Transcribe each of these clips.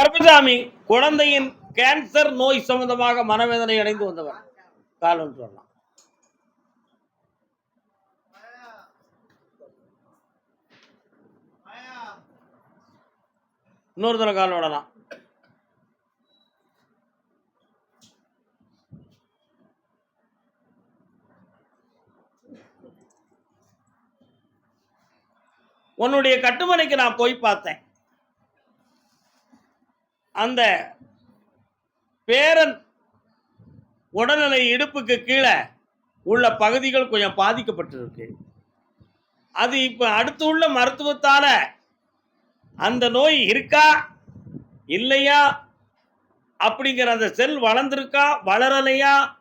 கருப்பசாமி குழந்தையின் கேன்சர் நோய் சம்பந்தமாக மனவேதனை அடைந்து வந்தவர். காலம் சொல்லலாம் இன்னொரு தடவை கால் விடலாம் உன்னுடைய கட்டுமனைக்கு நான் போய் பார்த்தேன். அந்த பேரன் உடல்நிலை இடுப்புக்கு கீழே உள்ள பகுதிகள் கொஞ்சம் பாதிக்கப்பட்டிருக்கு. அது இப்போ அடுத்து உள்ள மருத்துவத்தால் அந்த நோய் இருக்கா? இல்லையா? அப்படிங்கிற அந்த செல் வளர்ந்துருக்கா? வளரலையா?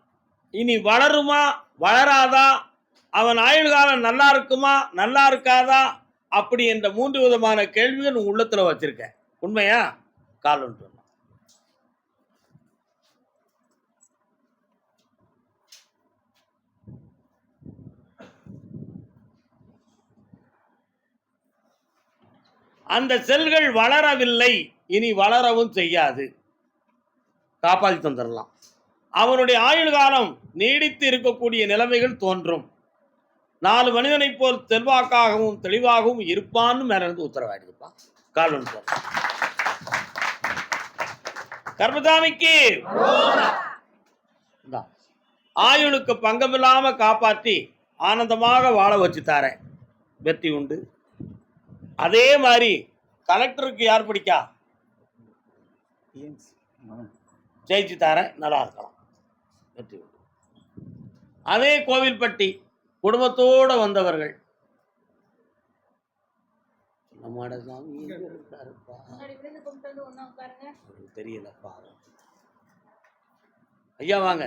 இனி வளருமா? வளராதா? அவன் ஆயுள் காலம் நல்லா இருக்குமா? நல்லா இருக்காதா? அப்படி என்ற மூன்று விதமான கேள்விகள் உன் உள்ளத்தில் வச்சிருக்க உண்மையா? கால் ஒன்று அந்த செல்கள் வளரவில்லை இனி வளரவும் செய்யாது. காப்பாற்றி தந்துடலாம் அவனுடைய ஆயுள் காலம் நீடித்து இருக்கக்கூடிய நிலைமைகள் தோன்றும். நாலு மனிதனைப் போல் செல்வாக்காகவும் தெளிவாகவும் இருப்பான்னு மேல இருந்து உத்தரவாயிடுதுப்பா கால்வன் இந்தா. ஆயுளுக்கு பங்கமில்லாம காப்பாற்றி ஆனந்தமாக வாழ வச்சு தாரேன். வெற்றி உண்டு. அதே மாதிரி கலெக்டருக்கு யார் பிடிக்கா? ஜெயிச்சு தரேன். நல்லா இருக்கலாம். வெற்றி உண்டு. அதே கோவில்பட்டி குடும்பத்தோட வந்தவர்கள் நம்மாட சாமி இருக்காருப்பா? எனக்கு தெரியலப்பா. ஐயா வாங்க.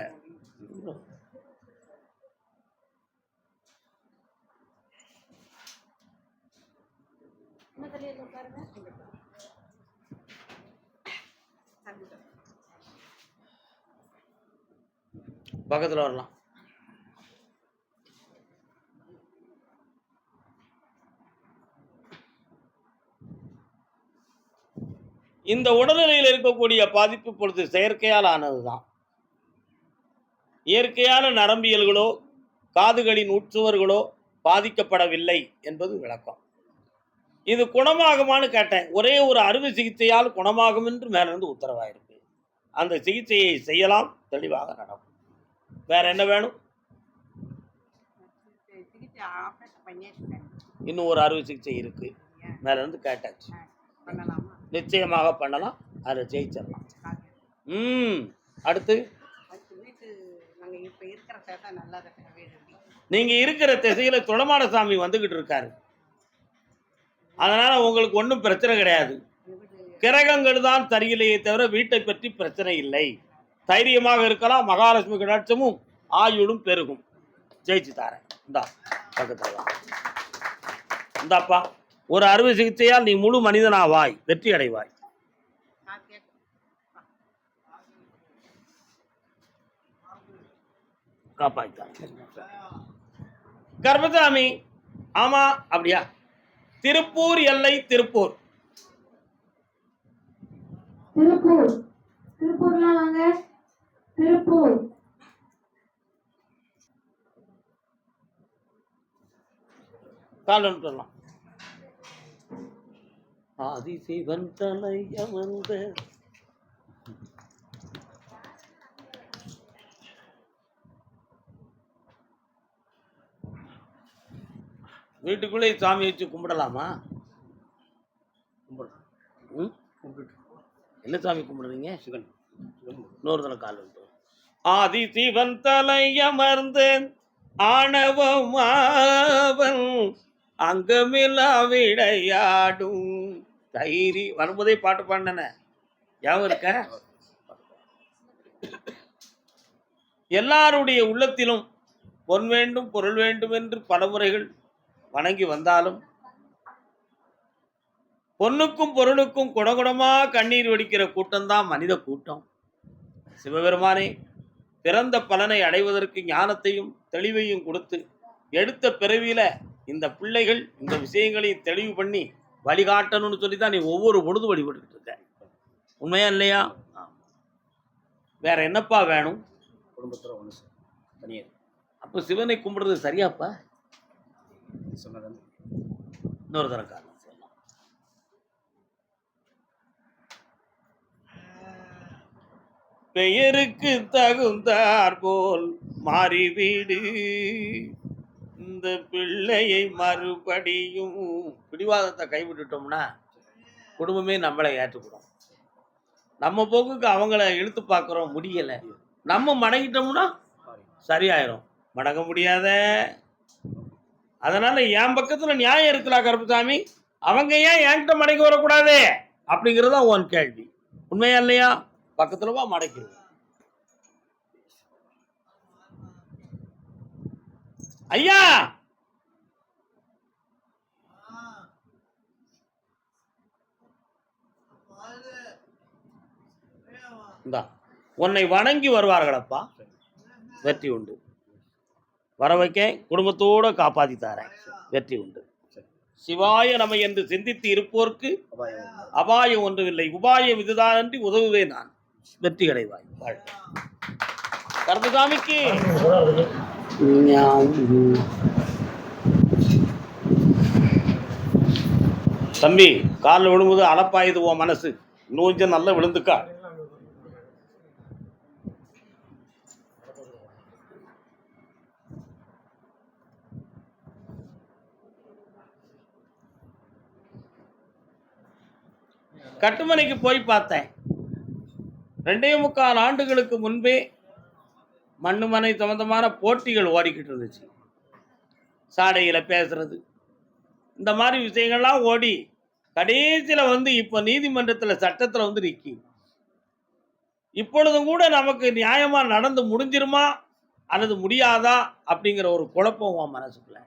பக்கத்துல வரலாம். இந்த உடல்நிலையில் இருக்கக்கூடிய பாதிப்பு பொழுது செயற்கையால் ஆனதுதான். இயற்கையான நரம்பியல்களோ காதுகளின் உட்சுவர்களோ பாதிக்கப்படவில்லை என்பது விளக்கம். இது குணமாகுமான்னு கேட்டேன். ஒரே ஒரு அறுவை சிகிச்சையால் குணமாகும் என்று மேலிருந்து உத்தரவாயிருக்கு. அந்த சிகிச்சையை செய்யலாம் தெளிவாக நடக்கும். வேற என்ன வேணும்? இன்னும் ஒரு அறுவை சிகிச்சை இருக்கு. மேல இருந்து கேட்டாச்சு. நிச்சயமாக பண்ணலாம். அதை ஜெயிச்சிடலாம். ம். அடுத்து? நாங்கள் இருக்கிற திசையில துளமான சாமி வந்துகிட்டு இருக்காரு. அதனால உங்களுக்கு ஒன்றும் பிரச்சனை கிடையாது. கிரகங்கள் தான் சரியில்லையே தவிர வீட்டை பற்றி பிரச்சனை இல்லை. தைரியமாக இருக்கலாம். மகாலட்சுமி கடாட்சமும் ஆயுளும் பெருகும். ஜெயிச்சு தாரேன். இந்தா பக்கத்துல. இந்தாப்பா. ஒரு அறுவை சிகிச்சையால் நீ முழு மனிதனாவாய் வெற்றி அடைவாய் காப்பாய்த்தான் கர்மசாமி ஆமா அப்படியா? திருப்பூர் எல்லை திருப்பூர். திருப்பூர். திருப்பூர்லாம் வாங்க. திருப்பூர். கால் சொல்லலாம் ஆதிசிவன் தலை அமர்ந்த வீட்டுக்குள்ளே சாமி வச்சு கும்பிடலாமா? கும்பிடலாம். ம்? கும்பிட்டு என்ன சாமி கும்பிடுறீங்க? சிவன். இன்னொரு தலை கால் விட்டு ஆதி சிவன் தலை அமர்ந்து ஆணவமாவன் அங்கமில்லா விடையாடும் தைரி வரும்போதே பாட்டு பாடினேனே. ஞாபகம் இருக்க? எல்லாருடைய உள்ளத்திலும் பொன் வேண்டும் பொருள் வேண்டும் என்று பல முறைகள் வணங்கி வந்தாலும் பொன்னுக்கும் பொருளுக்கும் குடகுடமா கண்ணீர் வடிக்கிற கூட்டம்தான் மனித கூட்டம். சிவபெருமானே பிறந்த பலனை அடைவதற்கு ஞானத்தையும் தெளிவையும் கொடுத்து எடுத்த பிறவியில இந்த பிள்ளைகள் இந்த விஷயங்களையும் தெளிவு பண்ணி வழிகாட்டணும்னு சொல்லி தான் நீ ஒவ்வொரு பொழுது வழிபட்டுக்கிட்டு இருக்க. உண்மையா இல்லையா? வேற என்னப்பா வேணும்? குடும்பத்தில் ஒன்று சார். தனியாக அப்போ சிவனை கும்பிடுறது சரியாப்பா? சொன்னது இன்னொரு தரம் காரணம் சொல்லலாம் பெயருக்கு தகுந்தார் போல் மாறி வீடு. இந்த பிள்ளையை மறுபடியும் பிடிவாதத்தை கைவிட்டுட்டோம்னா குடும்பமே நம்மளை ஏற்றுக்கிறோம் நம்ம போக்குக்கு அவங்கள இழுத்து பார்க்குறோம் முடியலை. நம்ம மடங்கிட்டோம்னா சரியாயிரும். மடங்க முடியாத. அதனால என் பக்கத்தில் நியாயம் இருக்குதா கருப்புசாமி. அவங்க ஏன் என்கிட்ட மடங்கி வரக்கூடாது? அப்படிங்கிறது தான் உன் கேள்வி. உண்மையா இல்லையா? பக்கத்தில் வா மடக்கிடுவோம் ஐயா! இந்தா உன்னை வணங்கி வருவார்களப்பா. வெற்றி உண்டு. வர வைக்க குடும்பத்தோட காப்பாத்தி தாரேன். வெற்றி உண்டு. சிவாய நம்ம என்று சிந்தித்து இருப்போர்க்கு அபாயம் ஒன்றுமில்லை. உபாயம் இதுதான் என்று உதவுவேன் நான். வெற்றி அடைவாய். வாழ்க. கருப்புசாமிக்கு தம்பி காலில் விழும்போது அளப்பாயுது உன் மனசு. இன்னும் கொஞ்சம் நல்லா விழுந்துக்கா. கட்டுமனைக்கு போய் பார்த்தேன். ரெண்டே முக்கால் ஆண்டுகளுக்கு முன்பே மண்ணு மனை சம்பந்தமான போட்டிகள் ஓடிக்கிட்டு இருந்துச்சு. சாடையில் பேசுறது. இந்த மாதிரி விஷயங்கள்லாம் ஓடி கடைசியில் வந்து இப்போ நீதிமன்றத்தில் சட்டத்தில் வந்து நிற்கி இப்பொழுதும் கூட நமக்கு நியாயமாக நடந்து முடிஞ்சிருமா? அல்லது முடியாதா? அப்படிங்கிற ஒரு குழப்பம் உன் மனசுக்குள்ள.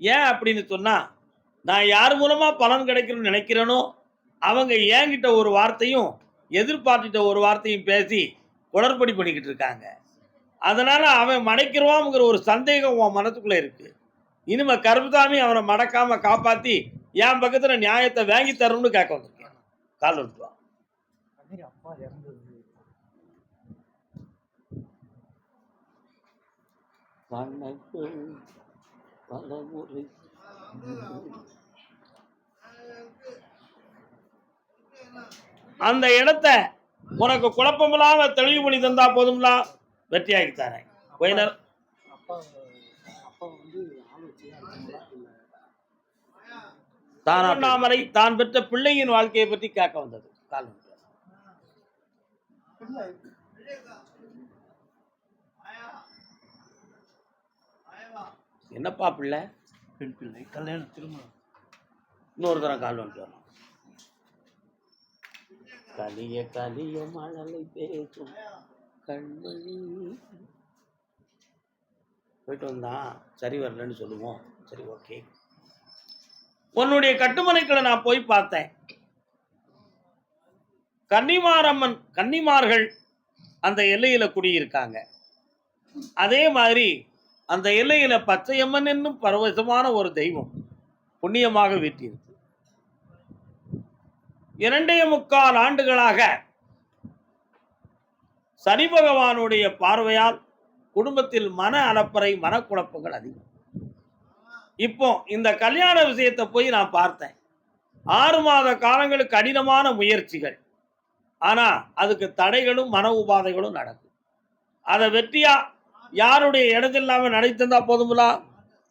ஏன் அப்படின்னு சொன்னால் நான் யார் மூலமாக பலன் கிடைக்கணும்னு நினைக்கிறேனோ அவங்க என்கிட்ட ஒரு வார்த்தையும் எதிர்பார்த்துட்ட ஒரு வார்த்தையும் பேசி குளறுபடி பண்ணிக்கிட்டு இருக்காங்க. அதனால அவன் மடைக்கிறவாங்கிற ஒரு சந்தேகம் உன் மனசுக்குள்ள இருக்கு. இனிமே கருப்புசாமி அவனை மடக்காம காப்பாத்தி என் பக்கத்துல நியாயத்தை வாங்கி தரணும்னு கேட்க வந்திருக்கேன். கால் பலமுறை அந்த இடத்த உனக்கு குழப்பமில்லாம தெளிவு பண்ணி தந்தா போதும்லா வெற்றியாக்கி தரேன் கொஞ்ச நேரம் அப்பா அப்பா வந்து ஆலோசனை அடிச்சாங்களா? இல்லை. தானாமரை தான் பெற்ற பிள்ளையின் வாழ்க்கையை பற்றி கேட்க வந்தது. கால் விட்டுருவான். என்னப்பா பிள்ளை? பெண் பிள்ளை. கல்யாணம் திருமணம். இன்னொரு தரம் கால் வந்துட்டு வரலாம் கலிய கலிய மழலை பேசும். கண்மணி. போயிட்டு வந்தான் சரி வரலன்னு சொல்லுவோம். சரி ஓகே உன்னுடைய கட்டுமனைக்களை நான் போய் பார்த்தேன். கன்னிமாரம்மன் கன்னிமார்கள் அந்த எல்லையில குடியிருக்காங்க. அதே மாதிரி அந்த எல்லையில பச்சையம்மன் என்னும் பரவசமான ஒரு தெய்வம் புண்ணியமாக வீட்டியிருக்கு இரண்டே முக்கால் ஆண்டுகளாக சனி பகவானுடைய பார்வையால் குடும்பத்தில் மன அலப்பறை மனக்குழப்பங்கள் அதிகம். இப்போ இந்த கல்யாண விஷயத்தை போய் நான் பார்த்தேன். ஆறு மாத காலங்களுக்கு கடினமான முயற்சிகள். ஆனா அதுக்கு தடைகளும் மன உபாதைகளும் நடக்கும். அதை வெற்றியா யாருடைய இடத்தில்லாம நடத்திருந்தா போதுங்களா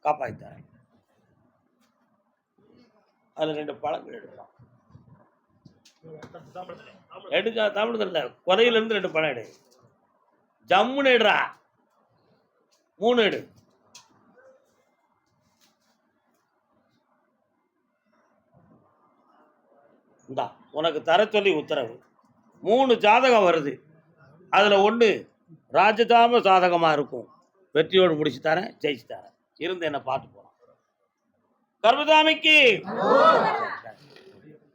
காப்பாய்த்தார் அதில் ரெண்டு பழங்கள் எடுக்கலாம். எடுக்க தமிழ்ல குறையில இருந்து ரெண்டு பழம் எடு. ஜம்முன்னு இடா மூணு எடு. இந்தா உனக்கு தர சொல்லி உத்தரவு. மூணு ஜாதகம் வருது. அதில் ஒன்று ராஜதாம ஜாதகமாக இருக்கும். வெற்றியோடு முடிச்சு தரேன் ஜெயிச்சு தரேன். இருந்து என்ன பார்த்து போகிறோம் கர்மதாமிக்கு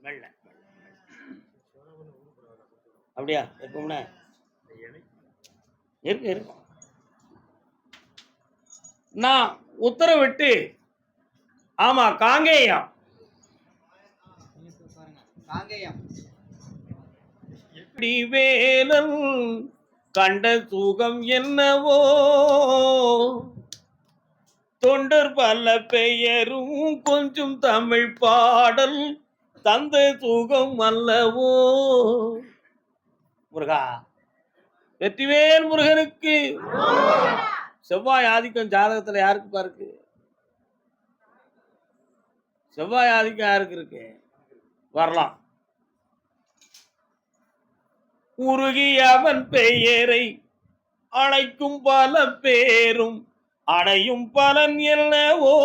மெல்ல. அப்படியா எப்பவுமே? இருக்கு இருக்கு. நான் உத்தரவிட்டு ஆமா காங்கேயம். காங்கேயம் வேலன் கண்ட சுகம் என்னவோ? தொண்டர் பல பெயரும் கொஞ்சம் தமிழ் பாடல் தந்த சுகம் அல்லவோ? முருகா வெற்றிவேல் முருகனுக்கு. செவ்வாய் ஆதிக்கம் ஜாதகத்துல யாருக்கு பாருக்கு? செவ்வாய் ஆதிக்கம் யாருக்கு இருக்கு? வரலாம். உருகிய அவன் பெயரை அழைக்கும் பல பேரும் அடையும் பலன் என்னவோ?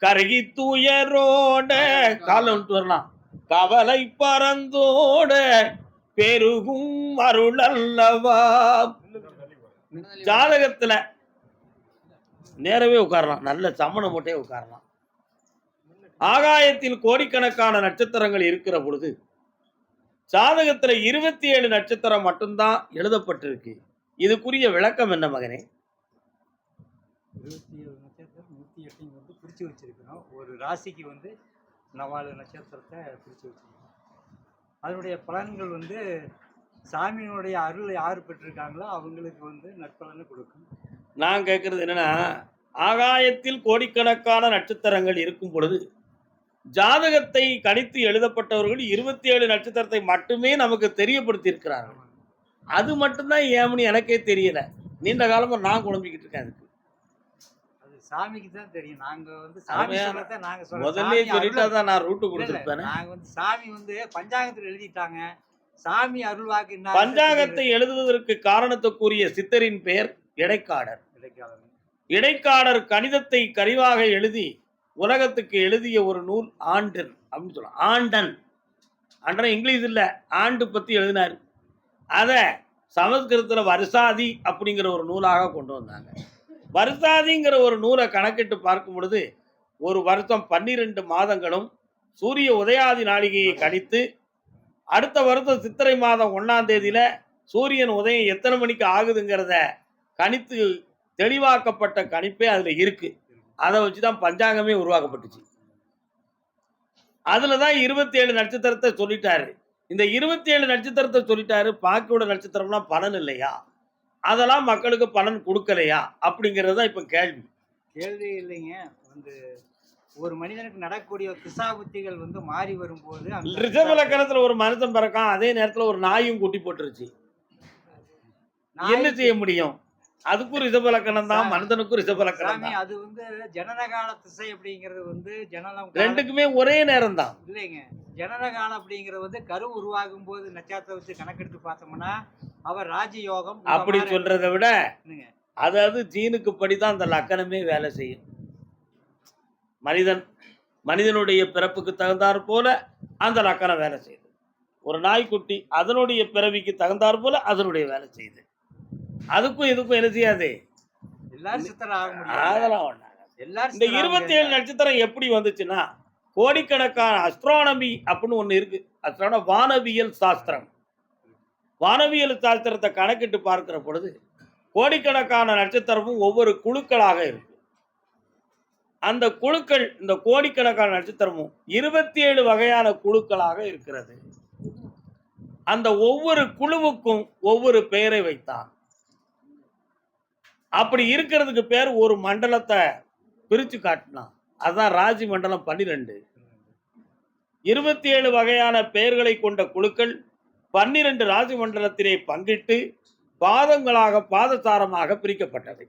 கருகி துயரோட காலம் வரலாம். கவலை பறந்தோட பெருகும் அருள் அல்லவா ஜாதகத்துல நேரவே உட்காரலாம். நல்ல சமணம் போட்டே உட்காரலாம். ஆகாயத்தில் கோடிக்கணக்கான நட்சத்திரங்கள் இருக்கிற பொழுது ஜாதகத்துல இருபத்தி ஏழு நட்சத்திரம் மட்டும்தான் எழுதப்பட்டிருக்கு. இதுக்குரிய விளக்கம் என்ன மகனே? இருபத்தி ஏழு நட்சத்திரம் நூற்றி எட்டையும் வந்து பிடிச்சி வச்சிருக்கிறோம். ஒரு ராசிக்கு வந்து நாலு நட்சத்திரத்தை பிடிச்சி வச்சிருக்கோம் அதனுடைய பலன்கள் வந்து சாமியினுடைய அருள் யார் பெற்றிருக்காங்களோ அவங்களுக்கு வந்து நற்பலனை கொடுக்கும். நான் கேட்கறது என்னன்னா ஆகாயத்தில் கோடிக்கணக்கான நட்சத்திரங்கள் இருக்கும் பொழுது ஜாதகத்தை கணித்து எழுதப்பட்டவர்கள் இருபத்தி ஏழு நட்சத்திரத்தை மட்டுமே நமக்கு தெரியப்படுத்தி இருக்கிறார்கள் அது மட்டும்தான் ஏமனு எனக்கே தெரியல. நீண்ட காலமாக நான் குழம்பிக்கிட்டு இருக்கேன் அதுக்கு. சாமிக்கு தான் தெரியும். நாங்க வந்து சாமி சொல்லத்தான் நாங்க சொல்றோம். முதல்ல சொல்லிட்டா தான் நான் ரூட்டு கொடுத்துருப்பேன். நாங்க வந்து சாமி வந்து பஞ்சாங்கத்துல எழுதிட்டாங்க. சாமி அருள்வாக்கு பஞ்சாங்கத்தை எழுதுவதற்கு காரணத்துக்குரிய சித்தரின் பெயர் இடைக்காடர். கிடைக்காது இடைக்காடர் கணிதத்தை கரிவாக எழுதி உலகத்துக்கு எழுதிய ஒரு நூல் ஆண்டன் அப்படின்னு சொல்லலாம் ஆண்டன். ஆண்டன் இங்கிலீஷ் இல்ல. ஆண்டு பத்தி எழுதினார். அதை சமஸ்கிருதத்துல வருசாதி அப்படிங்கிற ஒரு நூலாக கொண்டு வந்தாங்க. வருத்தாதிங்கிற ஒரு நூலை கணக்கிட்டு பார்க்கும் பொழுது ஒரு வருஷம் பன்னிரெண்டு மாதங்களும் சூரிய உதயாதி நாளிகையை கணித்து அடுத்த வருத்தம் சித்திரை மாதம் ஒன்னாம் தேதியில சூரியன் உதயம் எத்தனை மணிக்கு ஆகுதுங்கிறத கணித்து தெளிவாக்கப்பட்ட கணிப்பே அதுல இருக்கு. அதை வச்சு தான் பஞ்சாங்கமே உருவாக்கப்பட்டுச்சு. அதில் தான் இருபத்தி ஏழு நட்சத்திரத்தை சொல்லிட்டாரு. இந்த இருபத்தி ஏழு நட்சத்திரத்தை சொல்லிட்டாரு பாக்கியோட நட்சத்திரம்லாம் பலன் இல்லையா? அதெல்லாம் மக்களுக்கு பலன் கொடுக்கலையா? அப்படிங்கிறது தான் இப்ப கேள்வி. கேள்வி இல்லைங்க. வந்து ஒரு மனிதனுக்கு நடக்கக்கூடிய திசா புத்திகள் வந்து மாறி வரும்போது அந்த ரிஷப லக்கணத்துல ஒரு மனுஷன் பிறக்கான் அதே நேரத்துல ஒரு நாயும் குட்டி போட்டுருச்சு. என்ன செய்ய முடியும்? அதுக்கும் ரிஷப லக்கணம் தான் மனிதனுக்கும் ரிஷப லக்கணம் சாமி தான். அது வந்து ஜனனகால திசை அப்படிங்கிறது வந்து ஜனனம் ரெண்டுக்குமே ஒரே நேரம் தான். இல்லைங்க. ஜனனகாலம் அப்படிங்கிறது வந்து கரு உருவாகும் போது நட்சத்திரத்தை வச்சு கணக்கெடுத்து பார்த்தோம்னா அவர் ராஜயோகம் அப்படி சொல்றதை விட? அதாவது ஜீனுக்கு படிதான் அந்த லக்கணமே வேலை செய்யும். மனிதன் மனிதனுடைய பிறப்புக்கு தகுந்தாற் போல அந்த லக்கணம் வேலை செய்யுது. ஒரு நாய்க்குட்டி அதனுடைய பிறவிக்கு தகுந்தாற் போல அதனுடைய வேலை செய்யுது. அதுக்கும் இதுக்கும் என்ன செய்யாது? அதெல்லாம் இந்த இருபத்தி ஏழு. நட்சத்திரம் எப்படி வந்துச்சுன்னா கோடிக்கணக்கான அஸ்ட்ரானமி அப்படின்னு ஒண்ணு இருக்கு. அஸ்ட்ரான வானவியல் சாஸ்திரம். வானவியல் சாஸ்திரத்தை கணக்கிட்டு பார்க்கிற பொழுது கோடிக்கணக்கான நட்சத்திரமும் ஒவ்வொரு குழுக்களாக இருக்கு அந்த குழுக்கள் இந்த கோடிக்கணக்கான நட்சத்திரமும் இருபத்தி ஏழு வகையான குழுக்களாக இருக்கிறது. அந்த ஒவ்வொரு குழுவுக்கும் ஒவ்வொரு பெயரை வைத்தான். அப்படி இருக்கிறதுக்கு பேர் ஒரு மண்டலத்தை பிரித்து காட்டினான். அதுதான் ராஜி மண்டலம் பன்னிரெண்டு. இருபத்தி ஏழு வகையான பெயர்களை கொண்ட குழுக்கள் பன்னிரண்டு ராஜி மண்டலத்திலே பங்கிட்டு பாதங்களாக பாதசாரமாக பிரிக்கப்பட்டது.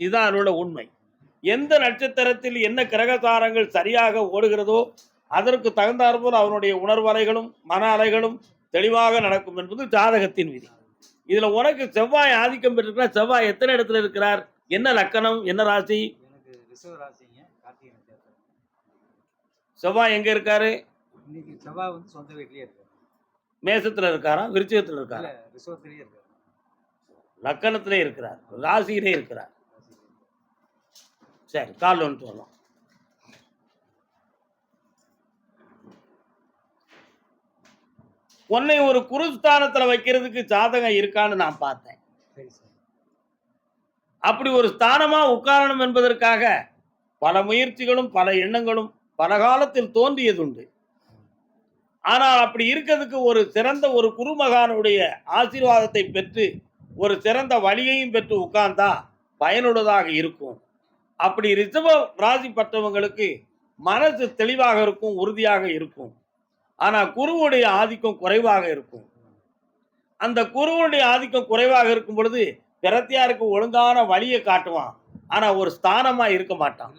இதுதான் அதோட உண்மை. எந்த நட்சத்திரத்தில் என்ன கிரகசாரங்கள் சரியாக ஓடுகிறதோ அதற்கு தகுந்தாற்போல் அவனுடைய உணர்வலைகளும் மன அலைகளும் தெளிவாக நடக்கும் என்பது ஜாதகத்தின் விதி. இதுல உனக்கு செவ்வாய் ஆதிக்கம் பெற்றிருக்கிறார் செவ்வாய் எத்தனை இடத்துல இருக்கிறார்? என்ன லக்கணம்? என்ன ராசி? செவ்வாய் எங்க இருக்காரு? செவ்வாய் வந்து சொந்த வீட்லயே இருக்காரு. மேசத்துல இருக்காரா? விருச்சிகத்துல இருக்காரா? ரிசவத்திலேயே இருக்காரு. லக்கணத்திலே இருக்கிறார். ராசியிலே இருக்கிறார். சரி கால் ஒன்று வரலாம் உன்னை ஒரு குருஸ்தானத்துல வைக்கிறதுக்கு ஜாதகம் இருக்கான்னு நான் பார்த்தேன். அப்படி ஒரு ஸ்தானமா உட்காரணும் என்பதற்காக பல முயற்சிகளும் பல எண்ணங்களும் பல காலத்தில் தோன்றியதுண்டு. ஆனால் அப்படி இருக்கிறதுக்கு ஒரு சிறந்த ஒரு குருமகானுடைய ஆசீர்வாதத்தை பெற்று ஒரு சிறந்த வழியையும் பெற்று உட்கார்ந்தா பயனுள்ளதாக இருக்கும். அப்படி ரிஷப ராசி பட்டவங்களுக்கு மனசு தெளிவாக இருக்கும் உறுதியாக இருக்கும். ஆனா குருவுடைய ஆதிக்கம் குறைவாக இருக்கும். அந்த குருவுடைய ஆதிக்கம் குறைவாக இருக்கும் பொழுது பிரத்தியாருக்கு ஒழுங்கான வழியை காட்டுவான். ஆனா ஒரு ஸ்தானமா இருக்க மாட்டான்.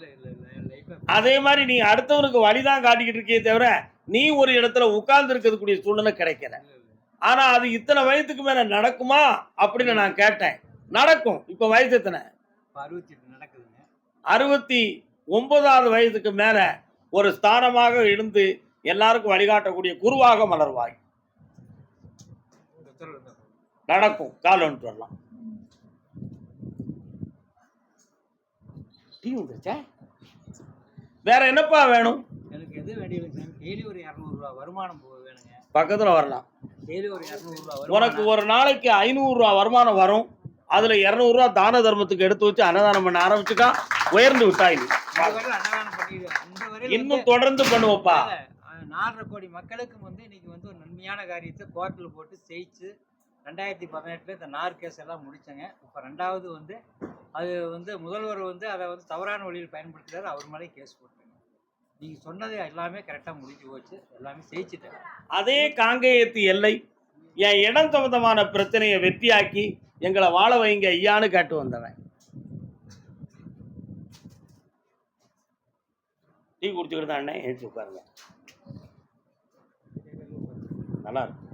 அதே மாதிரி நீ அடுத்தவனுக்கு வழிதான் காட்டிக்கிட்டு இருக்கே தவிர நீ ஒரு இடத்துல உட்கார்ந்து இருக்கக்கூடிய சூழ்நிலை கிடைக்கல. ஆனா அது இத்தனை வயசுக்கு மேல நடக்குமா அப்படின்னு நான் கேட்டேன். நடக்கும். இப்ப வயசு எத்தனை? அறுபத்தி ஒன்பதாவது வயதுக்கு மேல ஒரு ஸ்தானமாக இருந்து எல்லாருக்கும் வழிகாட்டக்கூடிய குருவாக மலர்வாய். நடக்கும். கால் வந்துட்டு வரலாம். டீ வந்துருச்சா வேற என்னப்பா வேணும்? எனக்கு எது வேண்டியது சார் டெய்லி ஒரு இரநூறுவா வருமானம் வேணுங்க. பக்கத்துல வரலாம். டெய்லி ஒரு இரநூறுவா உனக்கு ஒரு நாளைக்கு ஐநூறு ரூபா வருமானம் வரும். அதுல இருநூறு ரூபா தான தர்மத்துக்கு எடுத்து வச்சு அன்னதானம் பண்ண ஆரம்பிச்சுக்கா உயர்ந்து விட்டாய் இன்னும் தொடர்ந்து பண்ணுவப்பா. நாலரை கோடி மக்களுக்கும் வந்து இன்னைக்கு வந்து ஒரு நன்மையான காரியத்தை கோர்ட்டில் போட்டு ஜெயிச்சு ரெண்டாயிரத்தி பதினெட்டில் இந்த நார் கேஸ் எல்லாம் முடித்தங்க இப்போ ரெண்டாவது வந்து அது வந்து முதல்வர் வந்து அதை வந்து தவறான வழியில் பயன்படுத்துகிறார் அவர் மேலே கேஸ் போட்டாங்க நீங்கள் சொன்னது எல்லாமே கரெக்டாக முடிஞ்சு போச்சு. எல்லாமே ஜெயிச்சிட்டேன். அதே காங்கேயத்து எல்லை என் இடம் சம்பந்தமான பிரச்சனையை வெற்றியாக்கி எங்களை வாழ வைங்க ஐயான்னு கேட்டு வந்தவன். டீ குடிச்சுக்கிட்டு தான் அண்ணன் எழுச்சி உட்காருங்க. நல்லா இருக்கும்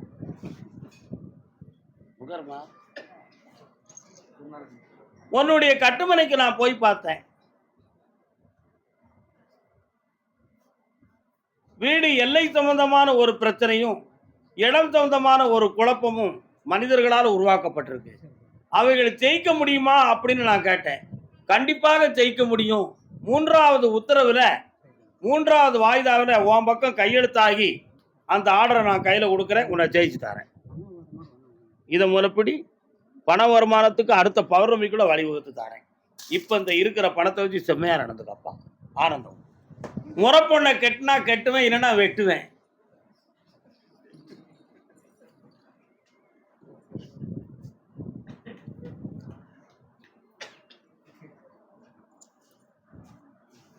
உட்காருமா. உன்னுடைய கட்டுமனைக்கு நான் போய் பார்த்தேன். வீடு எல்லை சம்பந்தமான ஒரு பிரச்சனையும் இடம் சம்பந்தமான ஒரு குழப்பமும் மனிதர்களால் உருவாக்கப்பட்டிருக்கு. அவைகளை ஜெயிக்க முடியுமா அப்படின்னு நான் கேட்டேன். கண்டிப்பாக ஜெயிக்க முடியும். மூன்றாவது உத்தரவில் மூன்றாவது வாய்தாவில் உன் பக்கம் கையெழுத்தாகி அந்த ஆர்டரை நான் கையில் கொடுக்குறேன் உன்னை ஜெயிச்சு தரேன். இதை முறைப்படி பண வருமானத்துக்கு அடுத்த பௌர்ணமிக்குள்ள வழிவகுத்து தரேன். இப்போ இந்த இருக்கிற பணத்தை வச்சு செம்மையாக நடந்துக்கப்பா ஆனந்தம். முறை பொண்ணை கெட்டினா கெட்டுவேன் இல்லைன்னா வெட்டுவேன்.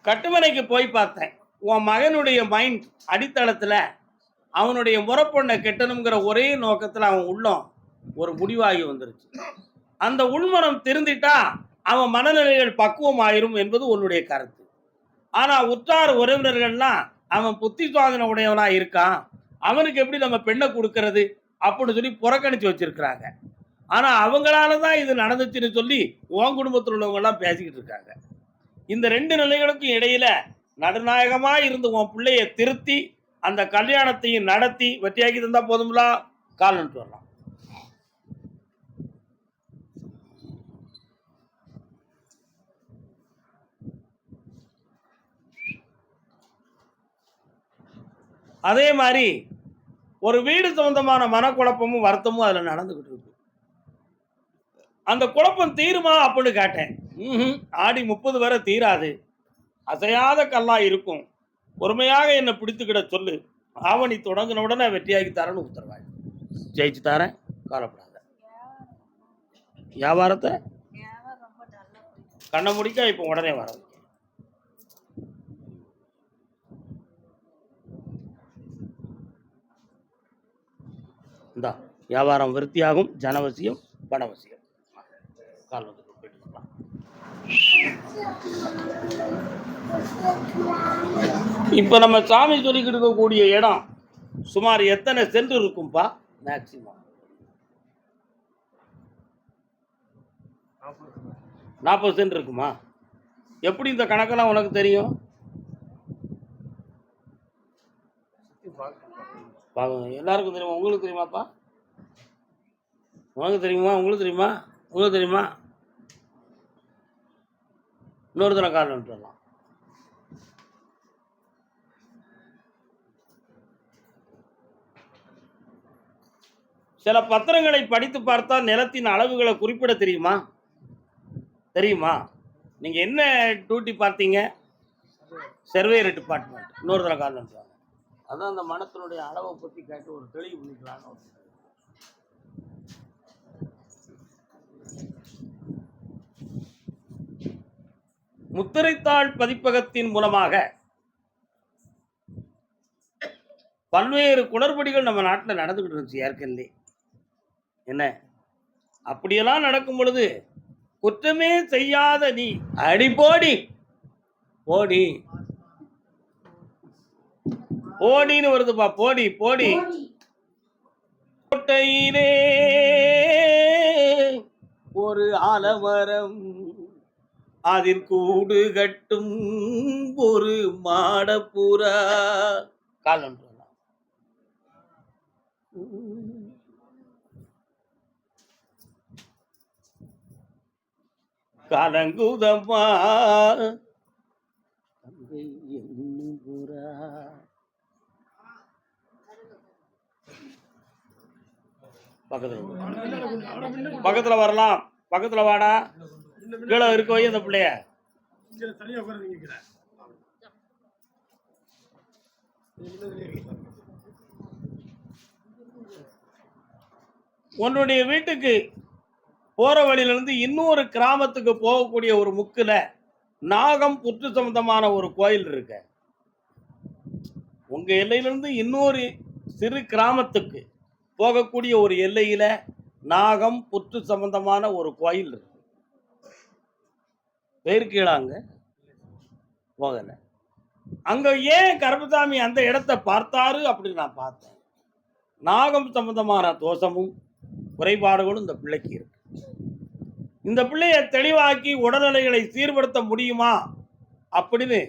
கட்டுமனைக்கு போய் பார்த்தேன். உன் மகனுடைய மைண்ட் அடித்தளத்தில் அவனுடைய முறப்பொண்ணை கெட்டணுங்கிற ஒரே நோக்கத்தில் அவன் உள்ளம் ஒரு முடிவாகி வந்துருச்சு. அந்த உள்மனம் திருந்திட்டா அவன் மனநிலைகள் பக்குவம் ஆயிரும் என்பது உன்னுடைய கருத்து. ஆனா உற்றார் உறவினர்கள்லாம் அவன் புத்தி சுவாதன உடையவனா இருக்கான். அவனுக்கு எப்படி நம்ம பெண்ணை கொடுக்கறது அப்படின்னு சொல்லி புறக்கணித்து வச்சிருக்கிறாங்க. ஆனா அவங்களால தான் இது நடந்துச்சுன்னு சொல்லி உன் குடும்பத்தில் உள்ளவங்கெல்லாம் பேசிக்கிட்டு இருக்காங்க. இந்த ரெண்டு நிலைகளுக்கும் இடையில நடுநாயகமாக இருந்து உன் பிள்ளைய திருத்தி அந்த கல்யாணத்தையும் நடத்தி வெற்றியாக்கி தந்தா போதுங்களா கால் நின்று வரலாம். அதே மாதிரி ஒரு வீடு சம்பந்தமான மனக்குழப்பமும் வருத்தமும் அதில் நடந்துகிட்டு இருக்கு. அந்த குழப்பம் தீருமா அப்படின்னு கேட்டேன். ஆடி முப்பது வரை தீராது. அசையாத கல்லா இருக்கும். பொறுமையாக என்னை பிடித்துக்கிட சொல்லு. ஆவணி தொடங்கின உடனே வெற்றியாக்கி தரேன்னு உத்தரவாய் ஜெயிச்சு தரேன். கவலைப்படாத. வியாபாரத்தை? கண்ணை முடிக்க இப்போ உடனே வர. இந்தா வியாபாரம் விருத்தியாகும் ஜனவசியம் பணவசியம். கால் வந்து. இப்போ நம்ம சாமி சொல்லிக்கிட்டு இருக்கக்கூடிய இடம் சுமார் எத்தனை சென்ட் இருக்கும்பா? மேக்சிமம் நாற்பது சென்ட் இருக்குமா? எப்படி இந்த கணக்கெல்லாம் உனக்கு தெரியும்? எல்லாருக்கும் தெரியுமா? உங்களுக்கு தெரியுமாப்பா? உனக்கு தெரியுமா? உங்களுக்கு தெரியுமா? உங்களுக்கு தெரியுமா? இன்னொரு தடவை காரணம் விட்டுறலாம். சில பத்திரங்களை படித்து பார்த்தால் நிலத்தின் அளவுகளை குறிப்பிட தெரியுமா? தெரியுமா? நீங்க என்ன டியூட்டி பார்த்தீங்க? சர்வேயர் டிபார்ட்மெண்ட் இன்னொரு தடவை காரணம் சொல்லுவாங்க அதான் அந்த மனத்தினுடைய அளவை பற்றி கேட்டு ஒரு தெளிவு பண்ணிக்கலான்னு முத்திரைத்தாள் பதிப்பகத்தின் மூலமாக பல்வேறு குளறுபடிகள் நம்ம நாட்டில் நடந்துக்கிட்டு இருந்துச்சு ஏற்கனவே என்ன? அப்படியெல்லாம் நடக்கும் பொழுது குற்றமே செய்யாத நீ அடி போடி. போடி. போடின்னு வருதுப்பா போடி போடி. கோட்டையிலே ஒரு ஆலமரம் அதில் கூடு கட்டும் ஒரு மாடப்புறா. காலம் கலங்குதம்மா தங்கை என்னும் புறா பக்கத்துல. பக்கத்துல வரலாம். பக்கத்துல வாடா. கீழே இருக்க வை அந்த பிள்ளைய? உன்னுடைய வீட்டுக்கு போற வழியிலிருந்து இன்னொரு கிராமத்துக்கு போகக்கூடிய ஒரு முக்குல நாகம் புற்று சம்பந்தமான ஒரு கோயில் இருக்கு. உங்க எல்லையிலிருந்து இன்னொரு சிறு கிராமத்துக்கு போகக்கூடிய ஒரு எல்லையில நாகம் புற்று சம்பந்தமான ஒரு கோயில் இருக்கு. போயிருக்கீங்களாங்க போகல அங்க ஏன் கருப்பசாமி அந்த இடத்த பார்த்தாரு அப்படின்னு நான் பார்த்தேன். நாகம் சம்பந்தமான தோஷமும் குறைபாடுகளும் இந்த பிள்ளைக்கு இருக்கு. இந்த பிள்ளைய தெளிவாக்கி உடல்நிலைகளை சீர்படுத்த முடியுமா? அப்படின்னு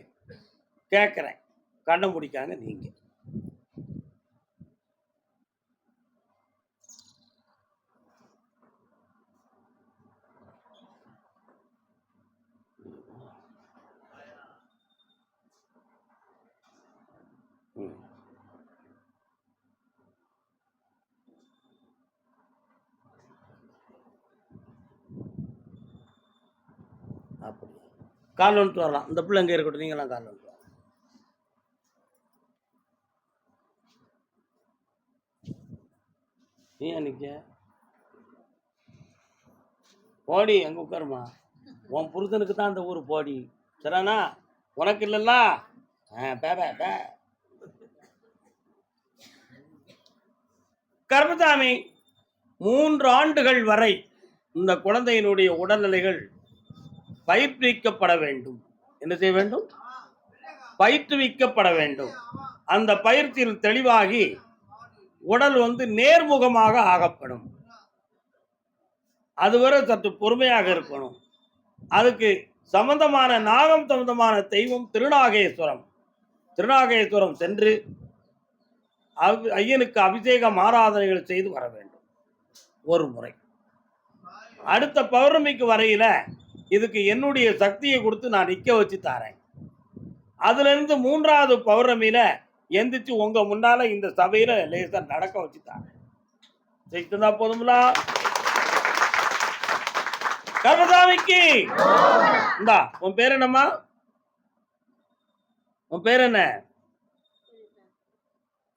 கேட்குறேன் கண்ண முடிக்காங்க நீங்கள் அப்படி. கால் வந்துட்டு வரலாம். இந்த பிள்ளை எங்கே இருக்கட்டும் நீங்களாம் கால் வந்துட்டு வரலாம். நீ நிற்க போடி எங்க உட்காருமா. உன் புருஷனுக்கு தான் அந்த ஊர் போடி. சரிண்ணா உனக்கு இல்லைல்ல? ஆ பே பே பே. கர்மசாமி மூன்று ஆண்டுகள் வரை இந்த குழந்தையினுடைய உடல்நிலைகள் பயிற்றுவிக்கப்பட வேண்டும். என்ன செய்ய வேண்டும்? பயிற்றுவிக்கப்பட வேண்டும். அந்த பயிற்சியில் தெளிவாகி உடல் வந்து நேர்முகமாக ஆகப்படும். அதுவரை சற்று பொறுமையாக இருக்கணும். அதுக்கு சம்பந்தமான நாகம் சம்பந்தமான தெய்வம் திருநாகேஸ்வரம். திருநாகேஸ்வரம் சென்று அவ்- ஐயனுக்கு அபிஷேகம் ஆராதனைகள் செய்து வர வேண்டும். ஒரு முறை. அடுத்த பௌர்ணமிக்கு வரையில இதுக்கு என்னுடைய சக்தியை கொடுத்து நான் நிற்க வச்சு தரேன். அதுலேருந்து மூன்றாவது பௌர்ணமியில் எந்திரிச்சு உங்கள் முன்னால இந்த சபையில் லேசாக நடக்க வச்சு தரேன். ஜெயித்துனா போதுங்களா கர்மசாமிக்கு! இந்தா உன் பேர் என்னம்மா? உன் பேர் என்ன?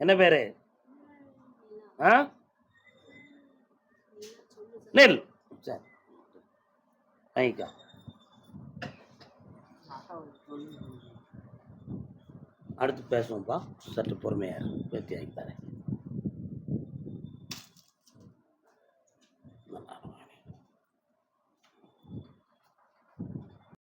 என்ன பேரு? ஆ? நெல். வாங்கிக்கோ அடுத்து பேசுவோம்ப்பா சற்று பொறுமையாக இருக்கும் பேத்தி